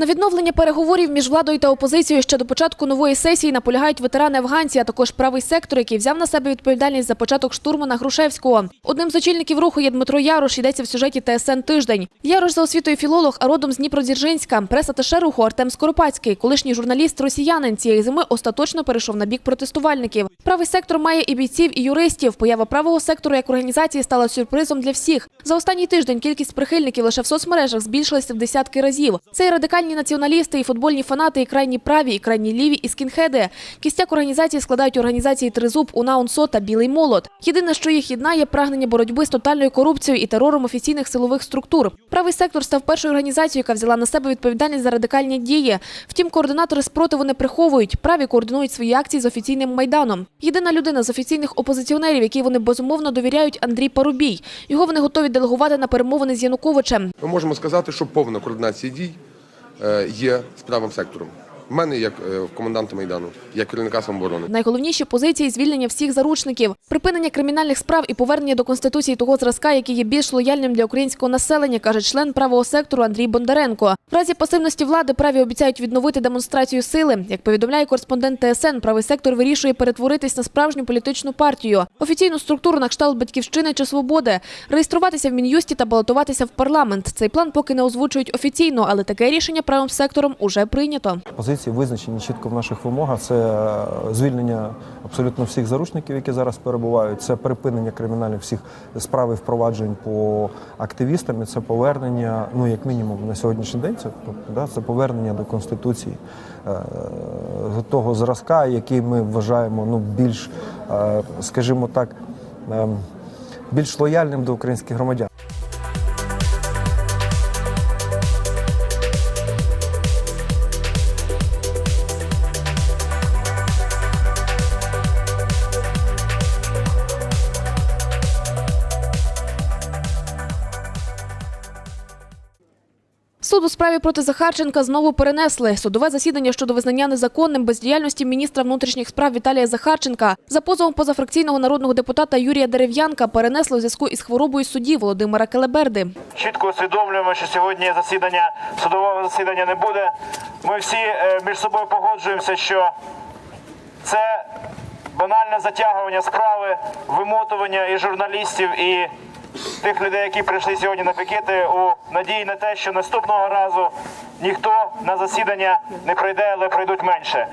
На відновлення переговорів між владою та опозицією ще до початку нової сесії наполягають ветерани афганці, а також правий сектор, який взяв на себе відповідальність за початок штурму на Грушевського. Одним з очільників руху є Дмитро Ярош. Йдеться в сюжеті ТСН тиждень. Ярош за освітою філолог, а родом з Дніпродзержинська. Прес-аташе руху Артем Скоропадський, колишній журналіст росіянин цієї зими остаточно перейшов на бік протестувальників. Правий сектор має і бійців, і юристів. Поява правого сектору як організації стала сюрпризом для всіх. За останній тиждень кількість прихильників лише в соцмережах збільшилася в десятки разів. Це і радикальні націоналісти, і футбольні фанати, і крайні праві, і крайні ліві, і скінхеди. Кістяк організації складають організації Тризуб, УНА, УНСО та Білий молот. Єдине, що їх єднає, прагнення боротьби з тотальною корупцією і терором офіційних силових структур. Правий сектор став першою організацією, яка взяла на себе відповідальність за радикальні дії. Втім, координатори спротиву не приховують. Праві координують свої акції з офіційним майданом. Єдина людина з офіційних опозиціонерів, якій вони безумовно довіряють, Андрій Парубій. Його вони готові делегувати на перемовини з Януковичем. Ми можемо сказати, що повна координація дій є з правим сектором. Мене як е, коменданта майдану, як керівника самооборони. Найголовніші позиції звільнення всіх заручників, припинення кримінальних справ і повернення до конституції того зразка, який є більш лояльним для українського населення, каже член правого сектору Андрій Бондаренко. В разі пасивності влади праві обіцяють відновити демонстрацію сили. Як повідомляє кореспондент ТСН, правий сектор вирішує перетворитись на справжню політичну партію, офіційну структуру на кшталт батьківщини чи свободи, реєструватися в мін'юсті та балотуватися в парламент. Цей план поки не озвучують офіційно, але таке рішення правим сектором уже прийнято. Позиції визначені чітко в наших вимогах. Це е, звільнення абсолютно всіх заручників, які зараз перебувають. Це припинення кримінальних всіх справ і впроваджень по активістам. І це повернення, ну як мінімум на сьогоднішній день. Це да, це повернення до конституції е, того зразка, який ми вважаємо ну більш, е, скажімо так, е, більш лояльним до українських громадян. Суд у справі проти Захарченка знову перенесли. Судове засідання щодо визнання незаконним бездіяльності міністра внутрішніх справ Віталія Захарченка за позовом позафракційного народного депутата Юрія Дерев'янка перенесли у зв'язку із хворобою судді Володимира Келеберди. чітко усвідомлюємо, що сьогодні засідання судового засідання не буде. Ми всі е, між собою погоджуємося, що це банальне затягування справи, вимотування і журналістів, і тих людей, які прийшли сьогодні на пікети, у надії на те, що наступного разу ніхто на засідання не прийде, але прийдуть менше.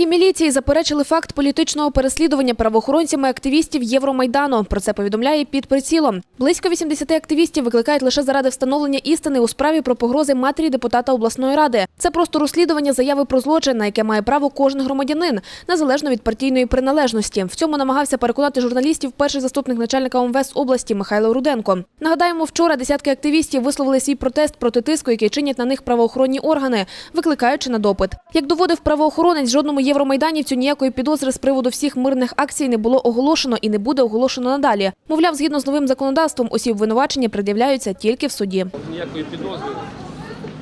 У міліції заперечили факт політичного переслідування правоохоронцями активістів Євромайдану. Про це повідомляє під прицілом. Близько 80 активістів викликають лише заради встановлення істини у справі про погрози матері депутата обласної ради. Це просто розслідування заяви про злочин, на яке має право кожен громадянин, незалежно від партійної приналежності. В цьому намагався переконати журналістів перший заступник начальника ОМВС області Михайло Руденко. Нагадаємо, вчора десятки активістів висловили свій протест проти тиску, який чинять на них правоохоронні органи, викликаючи на допит. Як доводив правоохоронець, жодному євромайданівцю ніякої підозри з приводу всіх мирних акцій не було оголошено і не буде оголошено надалі. Мовляв, згідно з новим законодавством, усі обвинувачення пред'являються тільки в суді. ніякої підозри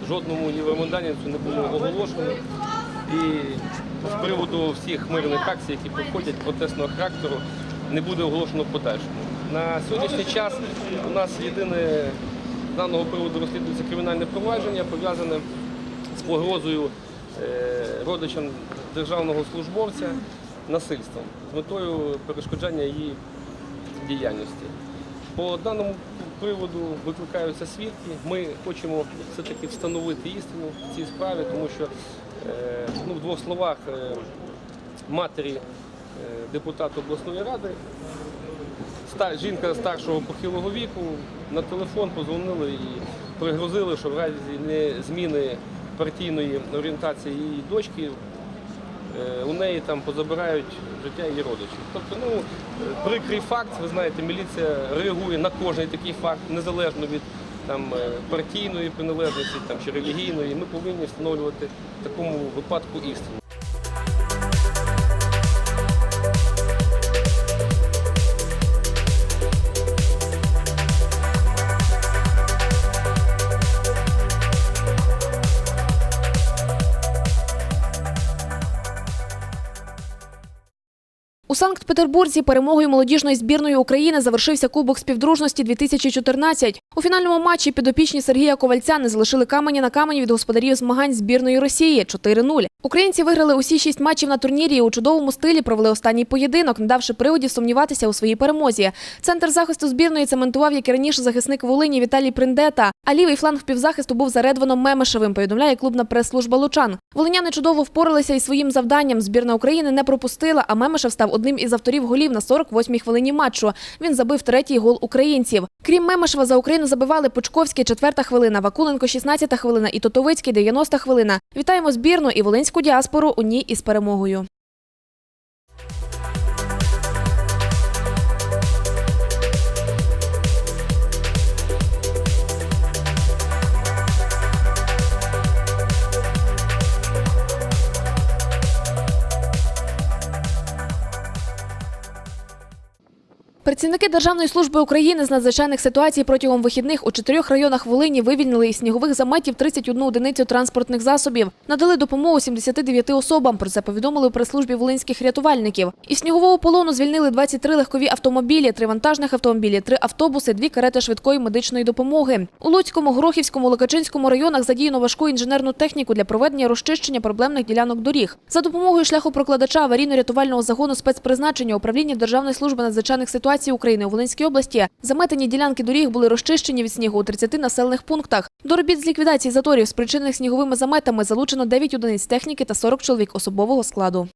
жодному євромайданівцю не було оголошено. І з приводу всіх мирних акцій, які проходять протестного характеру, не буде оголошено в подальшому. На сьогоднішній час у нас єдине з даного приводу розслідується кримінальне провадження, пов'язане з погрозою е, родичам державного службовця насильством з метою перешкоджання її діяльності. По даному приводу викликаються свідки. Ми хочемо все-таки встановити істину в цій справі, тому що е, ну, в двох словах е, матері е, депутата обласної ради, жінка старшого похилого віку, на телефон позвонили і пригрозили, що в разі не зміни партійної орієнтації її дочки у неї там позабирають життя її родичів. Тобто, ну, е, прикрий факт, ви знаєте, міліція реагує на кожний такий факт, незалежно від там, е, партійної приналежності там, чи релігійної. Ми повинні встановлювати в такому випадку істину. У Санкт-Петербурзі перемогою молодіжної збірної України завершився Кубок співдружності 2014. У фінальному матчі підопічні Сергія Ковальця не залишили камені на камені від господарів змагань збірної Росії 4-0. Українці виграли усі шість матчів на турнірі і у чудовому стилі провели останній поєдинок, не давши приводів сумніватися у своїй перемозі. Центр захисту збірної цементував, як і раніше, захисник Волині Віталій Приндета. А лівий фланг півзахисту був за Редваном Мемешевим, повідомляє клубна прес-служба Лучан. Волиняни чудово впоралися із своїм завданням. Збірна України не пропустила, а Мемешев став одним із авторів голів на 48-й хвилині матчу. Він забив третій гол українців. Крім Мемешева, за Україну забивали Пучковський, четверта хвилина, Вакуленко, 16-та хвилина і Тотовицький, 90-та хвилина. Вітаємо збірну і волинську діаспору у ній із перемогою. Працівники Державної служби України з надзвичайних ситуацій протягом вихідних у чотирьох районах Волині вивільнили із снігових заметів 31 одиницю транспортних засобів. Надали допомогу 79 особам. Про це повідомили у прес-службі волинських рятувальників. Із снігового полону звільнили 23 легкові автомобілі, три вантажних автомобілі, три автобуси, дві карети швидкої медичної допомоги. У Луцькому, Горохівському, Локачинському районах задіяно важку інженерну техніку для проведення розчищення проблемних ділянок доріг. За допомогою шляхопрокладача аварійно-рятувального загону спецпризначення управління Державної служби надзвичайних ситуацій України у Волинській області заметені ділянки доріг були розчищені від снігу у 30 населених пунктах. До робіт з ліквідації заторів, спричинених сніговими заметами, залучено 9 одиниць техніки та 40 чоловік особового складу.